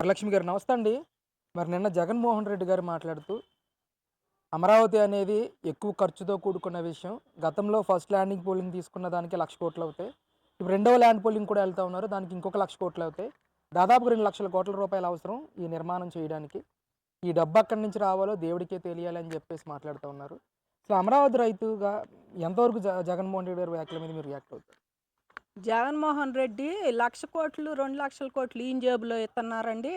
వరలక్ష్మి గారు నమస్తే అండి. మరి నిన్న జగన్మోహన్ రెడ్డి గారు మాట్లాడుతూ అమరావతి అనేది ఎక్కువ ఖర్చుతో కూడుకున్న విషయం. గతంలో ఫస్ట్ ల్యాండింగ్ పోలింగ్ తీసుకున్న దానికి లక్ష కోట్లు అవుతాయి. ఇప్పుడు రెండవ ల్యాండ్ పోలింగ్ కూడా వెళ్తా ఉన్నారు. దానికి ఇంకొక లక్ష కోట్లు అవుతాయి. దాదాపు రెండు లక్షల కోట్ల రూపాయలు అవసరం ఈ నిర్మాణం చేయడానికి. ఈ డబ్బు అక్కడి నుంచి రావాలో దేవుడికే తెలియాలి అని చెప్పేసి మాట్లాడుతూ ఉన్నారు. సో అమరావతి రైతుగా ఎంతవరకు జ జగన్మోహన్ రెడ్డి గారి వ్యాఖ్యల మీద మీరు రియాక్ట్ అవుతారు? జగన్మోహన్ రెడ్డి లక్ష కోట్లు రెండు లక్షల కోట్లు ఈయన జేబులో ఇస్తున్నారండి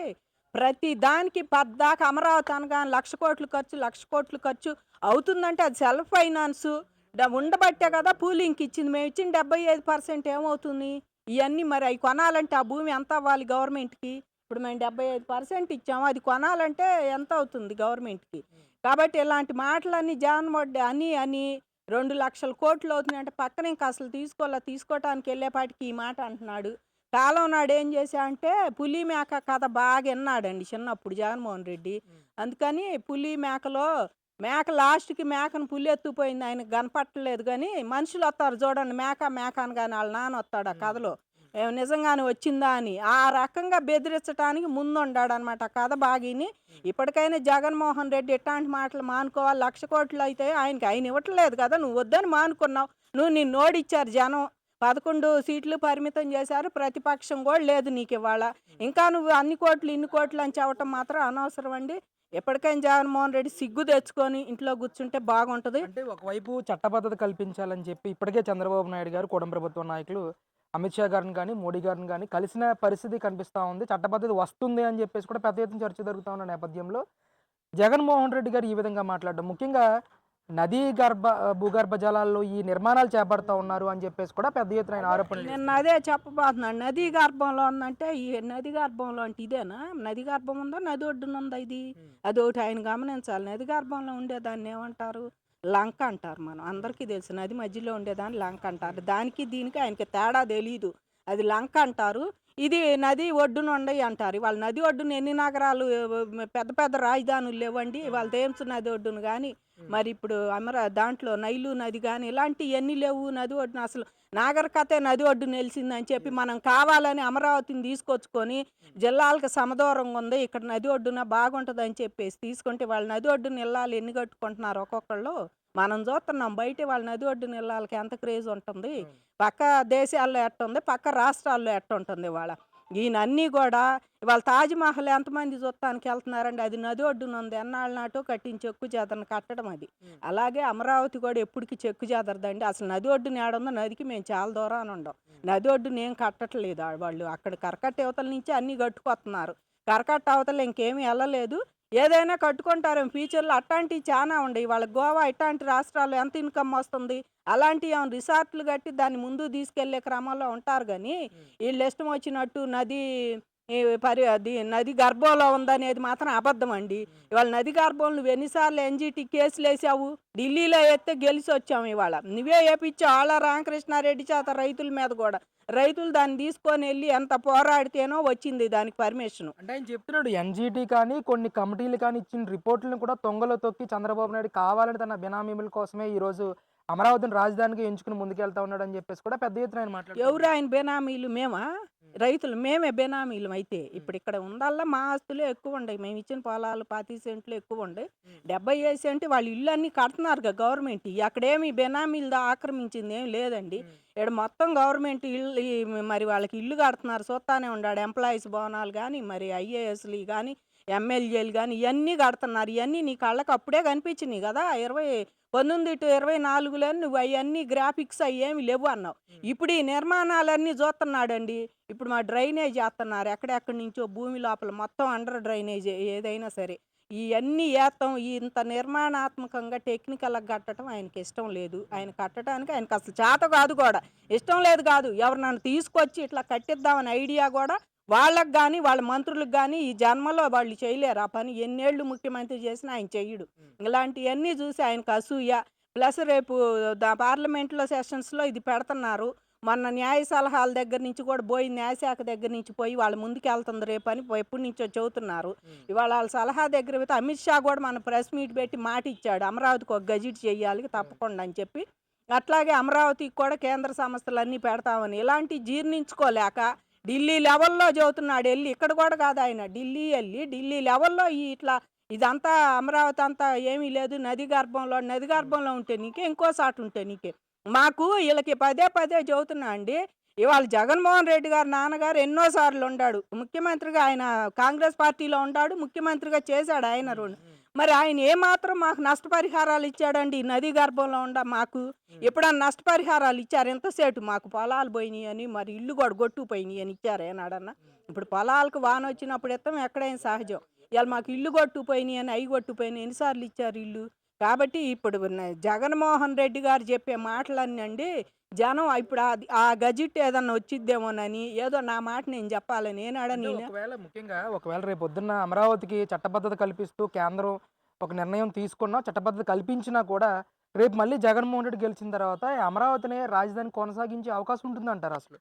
ప్రతి దానికి పద్దాక అమరావతి అనగానే లక్ష కోట్లు ఖర్చు లక్ష కోట్లు ఖర్చు అవుతుందంటే అది సెల్ఫ్ ఫైనాన్స్. ఉండబట్టే కదా పూలింగ్కి ఇచ్చింది. మేము ఇచ్చిన డెబ్బై ఐదు పర్సెంట్ ఏమవుతుంది? ఇవన్నీ మరి అవి కొనాలంటే ఆ భూమి ఎంత అవ్వాలి గవర్నమెంట్కి? ఇప్పుడు మేము డెబ్బై ఐదు పర్సెంట్ ఇచ్చాము. అది కొనాలంటే ఎంత అవుతుంది గవర్నమెంట్కి? కాబట్టి ఇలాంటి మాటలన్నీ జగన్మోహన్ అని అని రెండు లక్షల కోట్లు అవుతుంది అంటే పక్కన ఇంకా అసలు తీసుకోలే తీసుకోవటానికి వెళ్ళేపాటికి ఈ మాట అంటున్నాడు. కాలం నాడు ఏం చేశా అంటే పులి మేక కథ బాగా విన్నాడండి చిన్నప్పుడు జగన్మోహన్ రెడ్డి. అందుకని పులి మేకలో మేక లాస్ట్కి మేకను పులి ఎత్తుపోయింది ఆయనకు కనపట్టలేదు కానీ మనుషులు వస్తారు చూడండి మేక మేక అని కానీ వాళ్ళ నాన్న వస్తాడు ఆ కథలో. నిజంగానే వచ్చిందా అని. ఆ రకంగా బెదిరించడానికి ముందుండాడు అనమాట కథ బాగిని. ఇప్పటికైనా జగన్మోహన్ రెడ్డి ఇట్లాంటి మాటలు మానుకోవాలి లక్ష కోట్లు అయితే ఆయనకి ఆయన ఇవ్వట్లేదు కదా నువ్వు వద్దని మానుకున్నావు. నువ్వు నిన్ను ఓడిచ్చారు జనం. పదకొండు సీట్లు పరిమితం చేశారు ప్రతిపక్షం కూడా లేదు నీకు ఇవాళ. ఇంకా నువ్వు అన్ని కోట్లు ఇన్ని కోట్లు అని చెప్పటం మాత్రం అనవసరం అండి. ఎప్పటికైనా జగన్మోహన్ రెడ్డి సిగ్గు తెచ్చుకొని ఇంట్లో కూర్చుంటే బాగుంటుంది. అంటే ఒకవైపు చట్టబద్ధత కల్పించాలని చెప్పి ఇప్పటికే చంద్రబాబు నాయుడు గారు కూటమి ప్రభుత్వ నాయకులు అమిత్ షా గారిని కానీ మోడీ గారిని కానీ కలిసిన పరిస్థితి కనిపిస్తూ ఉంది. చట్టబద్ధత వస్తుంది అని చెప్పేసి కూడా పెద్ద ఎత్తున చర్చ జరుగుతూ ఉన్న నేపథ్యంలో జగన్మోహన్ రెడ్డి గారు ఈ విధంగా మాట్లాడడం. ముఖ్యంగా నదీ గర్భ భూగర్భ జలాల్లో ఈ నిర్మాణాలు చేపడతా ఉన్నారు అని చెప్పేసి కూడా పెద్ద ఎత్తున ఆయన ఆరోపణలు నేను అదే చెప్పబోతున్నాను నదీ గర్భంలో ఉందంటే ఈ నది గర్భంలో అంటే ఇదేనా? నది గర్భం ఉందా? నది ఒడ్డున ఉందా ఇది? అది ఒకటి ఆయన గమనించాలి. నది గర్భంలో ఉండేదాన్ని ఏమంటారు? లంక అంటారు మనం. అందరికీ తెలుసు. నది మధ్యలో ఉండేదాన్ని లంక అంటారు. దానికి దీనికి ఆయనకి తేడా తెలియదు అది లంక అంటారు. ఇది నది ఒడ్డున ఉండయి అంటారు. వాళ్ళ నది ఒడ్డున ఎన్ని నగరాలు పెద్ద పెద్ద రాజధానులు లేవండి. వాళ్ళ దేంసు నది ఒడ్డున కానీ మరి ఇప్పుడు అమర దాంట్లో నైలు నది కానీ ఇలాంటి ఎన్ని లేవు నది ఒడ్డున. అసలు నాగరికతే నది ఒడ్డు నిలిచిందని చెప్పి మనం కావాలని అమరావతిని తీసుకొచ్చుకొని జిల్లాలకు సమదూరంగా ఉంది. ఇక్కడ నది ఒడ్డున బాగుంటుందని చెప్పేసి తీసుకుంటే వాళ్ళ నది ఒడ్డున ఇళ్ళాలు ఎన్ని కట్టుకుంటున్నారు ఒక్కొక్కళ్ళు? మనం చూస్తున్నాం బయట వాళ్ళ నది ఒడ్డున ఇళ్ళాలకి ఎంత క్రేజ్ ఉంటుంది? పక్క దేశాల్లో ఎట్ట ఉంది పక్క రాష్ట్రాల్లో ఎట్ట ఉంటుంది ఇవాళ? ఈయన అన్నీ కూడా ఇవాళ తాజ్మహల్ ఎంతమంది చూడటానికి వెళ్తున్నారండి? అది నది ఒడ్డున ఉంది. ఎన్నాళ్ళ నాటో కట్టిన చెక్కు చేతను కట్టడం అది. అలాగే అమరావతి కూడా ఎప్పటికీ చెక్కు చేదరదండి అసలు నది ఒడ్డున ఏడుందో నదికి మేము చాలా దూరాన ఉండం. నది ఒడ్డున ఏం కట్టట్లేదు వాళ్ళు అక్కడ కరకట్ట యువతల నుంచి అన్నీ కట్టుకొస్తున్నారు. కరకట్ట అవతల ఇంకేమీ వెళ్ళలేదు. ఏదైనా కట్టుకుంటారేమో. ఫ్యూచర్లో అట్లాంటివి చాలా ఉండవు వాళ్ళ గోవా ఇట్లాంటి రాష్ట్రాల్లో ఎంత ఇన్కమ్ వస్తుంది? అలాంటి ఏమైనా రిసార్ట్లు కట్టి దాన్ని ముందు తీసుకెళ్ళే క్రమంలో ఉంటారు కానీ వీళ్ళు ఇష్టం వచ్చినట్టు నది పరి అది నది గర్భంలో ఉందనేది మాత్రం అబద్ధం అండి ఇవాళ నది గర్భంలో నువ్వు ఎన్నిసార్లు ఎన్జిటి కేసులు వేసావు? ఢిల్లీలో ఎత్తే గెలిచి వచ్చాము ఇవాళ. నువ్వే వేపించావు ఆళ్ళ రామకృష్ణారెడ్డి చేత రైతుల మీద కూడా. రైతులు దాన్ని తీసుకొని వెళ్ళి ఎంత పోరాడితేనో వచ్చింది దానికి పర్మిషన్. అంటే ఆయన చెప్తున్నాడు ఎన్జిటి కానీ కొన్ని కమిటీలు కానీ ఇచ్చిన రిపోర్టులను కూడా తొంగలో తొక్కి చంద్రబాబు నాయుడు కావాలని తన బినామీముల కోసమే ఈరోజు అమరావతిని రాజధానిగా ఎంచుకుని ముందుకెళ్తా ఉన్నాడు అని చెప్పేసి కూడా పెద్ద ఎత్తున ఆయన మాట్లాడారు ఎవరు ఆయన బెనామీలు మేమా? రైతులు మేమే బెనామీలు అయితే. ఇప్పుడు ఇక్కడ ఉందల్లా మా ఆస్తులే ఎక్కువ ఉండయి మేము ఇచ్చిన పొలాలు పాతి సెంట్లు ఎక్కువ ఉండయి డెబ్బై ఐదు సెంటు వాళ్ళు ఇల్లు అన్ని కడుతున్నారు గవర్నమెంట్ అక్కడేమి బెనామీలు ఆక్రమించింది ఏం లేదండి. ఇక్కడ మొత్తం గవర్నమెంట్ ఇల్లు మరి వాళ్ళకి ఇల్లు కడుతున్నారు. చూస్తానే ఉన్నాడు ఎంప్లాయీస్ భవనాలు కానీ మరి ఐఏఎస్లు కానీ ఎమ్మెల్యేలు కానీ ఇవన్నీ కడుతున్నారు. ఇవన్నీ నీ కళ్ళకి అప్పుడే కనిపించినాయి కదా. ఇరవై పంతొమ్మిది టు ఇరవై నాలుగులో నువ్వు అవన్నీ గ్రాఫిక్స్ అవి ఏమి లేవు అన్నావు. ఇప్పుడు ఈ నిర్మాణాలన్నీ చూస్తున్నాడండి. ఇప్పుడు మా డ్రైనేజ్ చేస్తున్నారు. ఎక్కడెక్కడి నుంచో భూమి లోపల మొత్తం అండర్ డ్రైనేజ్ ఏదైనా సరే. ఇవన్నీ ఏత్తం. ఇంత నిర్మాణాత్మకంగా టెక్నికల్గా కట్టడం ఆయనకి ఇష్టం లేదు. ఆయన కట్టడానికి ఆయనకి అసలు చేత కాదు కూడా. ఇష్టం లేదు కాదు. ఎవరినైనా తీసుకొచ్చి ఇట్లా కట్టిద్దామని ఐడియా కూడా వాళ్ళకి కానీ వాళ్ళ మంత్రులకు కానీ ఈ జన్మలో వాళ్ళు చేయలేరు. ఆ పని ఎన్నేళ్ళు ముఖ్యమంత్రి చేసినా ఆయన చెయ్యడు ఇలాంటివన్నీ చూసి ఆయనకు అసూయ. ప్లస్ రేపు దా పార్లమెంట్లో సెషన్స్లో ఇది పెడుతున్నారు. మొన్న న్యాయ సలహాల దగ్గర నుంచి కూడా పోయి న్యాయశాఖ దగ్గర నుంచి పోయి వాళ్ళ ముందుకు వెళ్తుంది రేపు అని ఎప్పటి నుంచో చెబుతున్నారు. ఇవాళ వాళ్ళ సలహా దగ్గర పోతే అమిత్ షా కూడా మన ప్రెస్ మీట్ పెట్టి మాట ఇచ్చాడు. అమరావతికి ఒక గజిట్ చేయాలి తప్పకుండా అని చెప్పి. అట్లాగే అమరావతికి కూడా కేంద్ర సంస్థలన్నీ పెడతామని. ఇలాంటి జీర్ణించుకోలేక ఢిల్లీ లెవెల్లో చదువుతున్నాడు వెళ్ళి ఇక్కడ కూడా కాదు ఆయన. ఢిల్లీ వెళ్ళి ఢిల్లీ లెవెల్లో ఈ ఇట్లా ఇదంతా అమరావతి అంతా ఏమీ లేదు. నది గర్భంలో నది గర్భంలో ఉంటే నీకే ఇంకో సాటు ఉంటే నీకే. మాకు వీళ్ళకి పదే పదే చదువుతున్నా అండి. ఇవాళ జగన్మోహన్ రెడ్డి గారు నాన్నగారు ఎన్నోసార్లు ఉన్నాడు ముఖ్యమంత్రిగా ఆయన కాంగ్రెస్ పార్టీలో ఉన్నాడు ముఖ్యమంత్రిగా చేశాడు ఆయన రెండు మరి ఆయన ఏమాత్రం మాకు నష్టపరిహారాలు ఇచ్చాడండి? నది గర్భంలో ఉండ మాకు ఎప్పుడన్నా నష్టపరిహారాలు ఇచ్చారు? ఎంతసేటు మాకు పొలాలు పోయినాయి అని మరి ఇల్లు కూడా కొట్టుకుపోయినాయి అని ఇచ్చారు ఏనాడన్నా? ఇప్పుడు పొలాలకు వాన వచ్చినప్పుడు ఇస్తాం ఎక్కడైనా సహజం. ఇవాళ మాకు ఇల్లు కొట్టుకుపోయినాయి అని అవి కొట్టుకుపోయినాయి ఎన్నిసార్లు ఇచ్చారు ఇల్లు? కాబట్టి ఇప్పుడు జగన్మోహన్ రెడ్డి గారు చెప్పే మాటలన్నీ అండి జనం ఇప్పుడు ఆ గజిట్ ఏదన్నా వచ్చిద్దేమోనని ఏదో నా మాట నేను చెప్పాలని ఏనాడా అంటే నేను ఒకవేళ ముఖ్యంగా ఒకవేళ రేపు పొద్దున్న అమరావతికి చట్టబద్ధత కల్పిస్తూ కేంద్రం ఒక నిర్ణయం తీసుకున్నా చట్టబద్ధత కల్పించినా కూడా రేపు మళ్ళీ జగన్మోహన్ రెడ్డి గెలిచిన తర్వాత అమరావతిని రాజధాని కొనసాగించే అవకాశం ఉంటుందంటారు అసలు?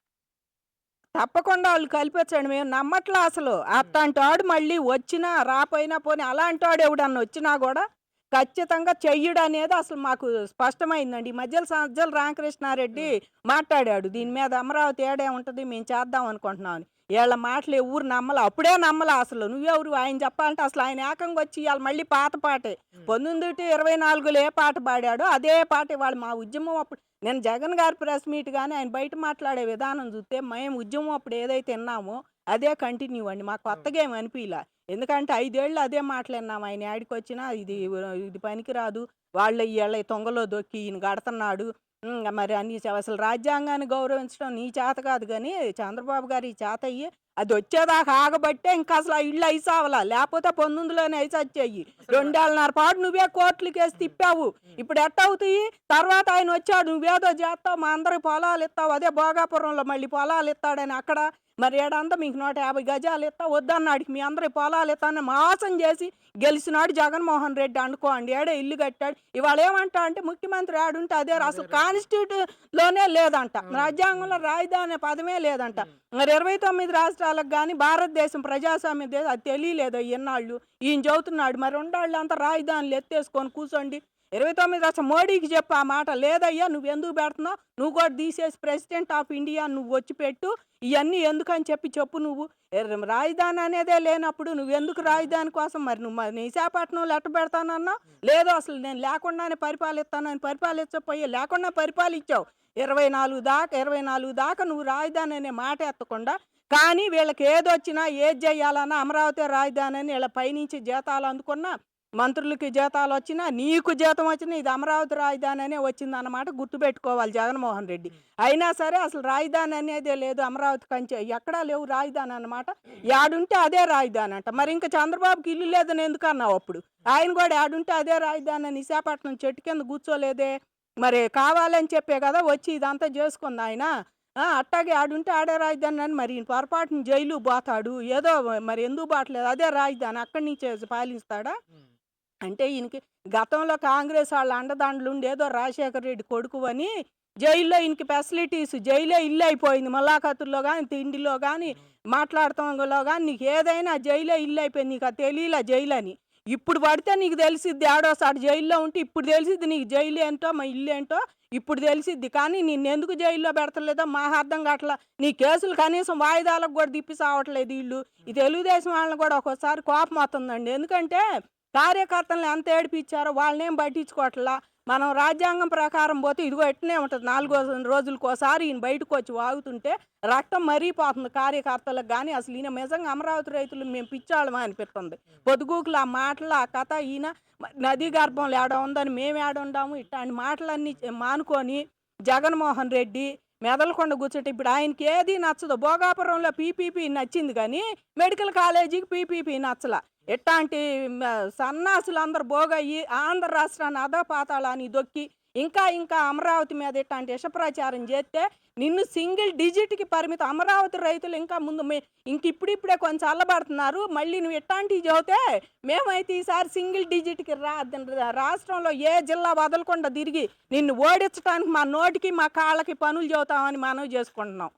తప్పకుండా వాళ్ళు కల్పించండి మేము నమ్మట్లా అసలు. అట్లాంటి వాడు మళ్ళీ వచ్చినా రాపోయినా పోనీ అలాంటి వాడు ఎవడన్నా వచ్చినా కూడా ఖచ్చితంగా చెయ్యడు అనేది అసలు మాకు స్పష్టమైందండి. ఈ మధ్యలో సజ్జల రామకృష్ణారెడ్డి మాట్లాడాడు దీని మీద అమరావతి ఏడే ఉంటుంది మేము చేద్దాం అనుకుంటున్నాం అని వీళ్ళ మాటలు ఎవరు నమ్మల అప్పుడే నమ్మల అసలు. నువ్వెవరు? ఆయన చెప్పాలంటే అసలు ఆయన ఏకంగా వచ్చి ఇవాళ మళ్ళీ పాత పాటే. పంతొమ్మిది ఇరవై నాలుగులో ఏ పాట పాడాడో అదే పాట ఇవాళ మా ఉద్యమం అప్పుడు. నేను జగన్ గారి ప్రెస్ మీట్ కానీ ఆయన బయట మాట్లాడే విధానం చూస్తే మేము ఉద్యమం అప్పుడు ఏదైతే విన్నామో అదే కంటిన్యూ అండి. మాకు కొత్తగా ఏమి అనిపించలే ఎందుకంటే ఐదేళ్ళు అదే మాట్లాడినాం ఆయన యాడికి వచ్చినా ఇది ఇది పనికిరాదు. వాళ్ళ వీళ్ళ తొంగలో దొక్కి ఈయన కడుతున్నాడు మరి అన్ని అసలు రాజ్యాంగాన్ని గౌరవించడం నీ చేత కాదు కానీ చంద్రబాబు గారి చేత అయ్యి అది వచ్చేదాకా ఆగబట్టే ఇంకా అసలు ఆ ఇళ్ళు అయిసావలా లేకపోతే పంతొమ్మిదిలోనే అయిసి వచ్చేయి. రెండేళ్ళన్నర పాటు నువ్వే కోర్టులు కేసు తిప్పావు. ఇప్పుడు ఎట్ట అవుతాయి? తర్వాత ఆయన వచ్చాడు. నువ్వేదో చేస్తావు. మా అందరికి పొలాలు ఇస్తావు. అదే భోగాపురంలో మళ్ళీ పొలాలు ఇస్తాడని అక్కడ మరి ఏడంతా మీకు నూట యాభై గజాలు ఇస్తా వద్దన్నాడు మీ అందరి పొలాలు ఇస్తానని మోసం చేసి గెలిచినాడు జగన్మోహన్ రెడ్డి అనుకోండి ఏడే ఇల్లు కట్టాడు. ఇవాళ ఏమంటా అంటే ముఖ్యమంత్రి ఆడుంటే అదే అసలు కాన్స్టిట్యూట్లోనే లేదంట. రాజ్యాంగంలో రాజధాని అనే పదమే లేదంట. మరి ఇరవై తొమ్మిది రాష్ట్రాలకు కానీ భారతదేశం ప్రజాస్వామ్య దేశం అది తెలియలేదు. ఎన్నాళ్ళు ఈయన చదువుతున్నాడు. మరి రెండాళ్ళు అంతా రాజధానులు ఎత్తేసుకొని కూర్చోండి ఇరవై తొమ్మిది రాష్ట్రం మోడీకి చెప్పు ఆ మాట లేదయ్యా నువ్వు ఎందుకు పెడుతున్నావు? నువ్వు కూడా తీసేసి ప్రెసిడెంట్ ఆఫ్ ఇండియా నువ్వు వచ్చి పెట్టు. ఇవన్నీ ఎందుకని చెప్పి చెప్పు నువ్వు. రాజధాని అనేదే లేనప్పుడు నువ్వు ఎందుకు రాజధాని కోసం మరి నువ్వు మరి విశాఖపట్నం లెట్ట పెడతానన్నా లేదు అసలు నేను లేకుండానే పరిపాలిస్తానని పరిపాలించకపోయే లేకుండా పరిపాలించావు. ఇరవై నాలుగు దాకా ఇరవై నాలుగు దాకా నువ్వు రాజధాని అనే మాట ఎత్తకుండా కానీ వీళ్ళకి ఏదొచ్చినా ఏది చేయాలన్నా అమరావతి రాజధాని అని వీళ్ళ పైనుంచి జీతాలు అందుకున్నా మంత్రులకి జీతాలు వచ్చినా నీకు జీతం వచ్చినా ఇది అమరావతి రాజధాని అనే వచ్చింది అన్నమాట గుర్తుపెట్టుకోవాలి జగన్మోహన్ రెడ్డి. అయినా సరే అసలు రాజధాని అనేదే లేదు అమరావతి కంచె ఎక్కడా లేవు రాజధాని అన్నమాట. యాడుంటే అదే రాజధాని అంట. మరి ఇంకా చంద్రబాబుకి ఇల్లు లేదని ఎందుకు అన్నావు అప్పుడు? ఆయన కూడా యాడుంటే అదే రాజధాని అని విశాఖపట్నం చెట్టు కింద కూర్చోలేదే. మరి కావాలని చెప్పే కదా వచ్చి ఇదంతా చేసుకుంది ఆయన. అట్టాగే ఆడుంటే ఆడే రాజధాని అని మరి పొరపాటున జైలు పోతాడు. ఏదో మరి ఎందుకు బాటలేదు అదే రాజధాని అక్కడి నుంచే పాలిస్తాడా? అంటే ఈయనకి గతంలో కాంగ్రెస్ వాళ్ళ అండదండలు ఉండి ఏదో రాజశేఖర రెడ్డి కొడుకు అని జైల్లో ఈయనకి ఫెసిలిటీస్ జైలే ఇల్లు అయిపోయింది. మల్లాఖతుల్లో కానీ తిండిలో కానీ మాట్లాడటంలో కానీ నీకు ఏదైనా జైలే ఇల్లు అయిపోయింది. నీకు తెలియలే జైలు అని ఇప్పుడు పడితే నీకు తెలిసిద్ది ఆడోసారి జైల్లో ఉంటే ఇప్పుడు తెలిసిద్ది నీకు జైలు ఏంటో మా ఇల్లు ఏంటో ఇప్పుడు తెలిసిద్ది. కానీ నిన్ను ఎందుకు జైల్లో పెడతలేదో మా అర్థం కావట్లా. నీ కేసులు కనీసం వాయిదాలకు కూడా తిప్పి సావట్లేదు వీళ్ళు. ఈ తెలుగుదేశం వాళ్ళని కూడా ఒక్కోసారి కోపం వస్తుందండి. ఎందుకంటే కార్యకర్తలను ఎంత ఏడిపించారో వాళ్ళనేం పట్టించుకోవట్లా? మనం రాజ్యాంగం ప్రకారం పోతే ఇదిగో ఎట్లనే ఉంటుంది. నాలుగో రోజులకోసారి ఈయన బయటకు వచ్చి వాగుతుంటే రక్తం మరిగిపోతుంది కార్యకర్తలకు కానీ అసలు ఈయన నిజంగా అమరావతి రైతులు మేము పిచ్చాళ్ళమా అనిపిస్తుంది. పొద్దుగూకులు ఆ మాటలు ఆ కథ ఈయన నదీ గర్భంలో ఏడ ఉందని మేము ఏడ ఉండాము? ఇట్లాంటి మాటలన్నీ మానుకొని జగన్మోహన్ రెడ్డి మెదలకొండ కూర్చుంటే ఇప్పుడు ఆయనకి ఏది నచ్చదు భోగాపురంలో పీపీపీ నచ్చింది కానీ మెడికల్ కాలేజీకి పీపీపీ నచ్చల. ఇట్లాంటి మ, సన్నాసులు అందరు ఆంధ్ర రాష్ట్రాన్ని అదో దొక్కి ఇంకా ఇంకా అమరావతి మీద ఇట్లాంటి యశప్రచారం చేస్తే నిన్ను సింగిల్ డిజిట్కి పరిమితం అమరావతి రైతులు ఇంకా ముందు మే ఇంక ఇప్పుడిప్పుడే కొంచెం అల్లబడుతున్నారు మళ్ళీ నువ్వు ఇట్లాంటివి చదివితే మేమైతే ఈసారి సింగిల్ డిజిట్కి రా రాష్ట్రంలో ఏ జిల్లా వదలకుండా తిరిగి నిన్ను ఓడించడానికి మా నోటికి మా కాళ్ళకి పనులు చదువుతామని మనం చేసుకుంటున్నాం.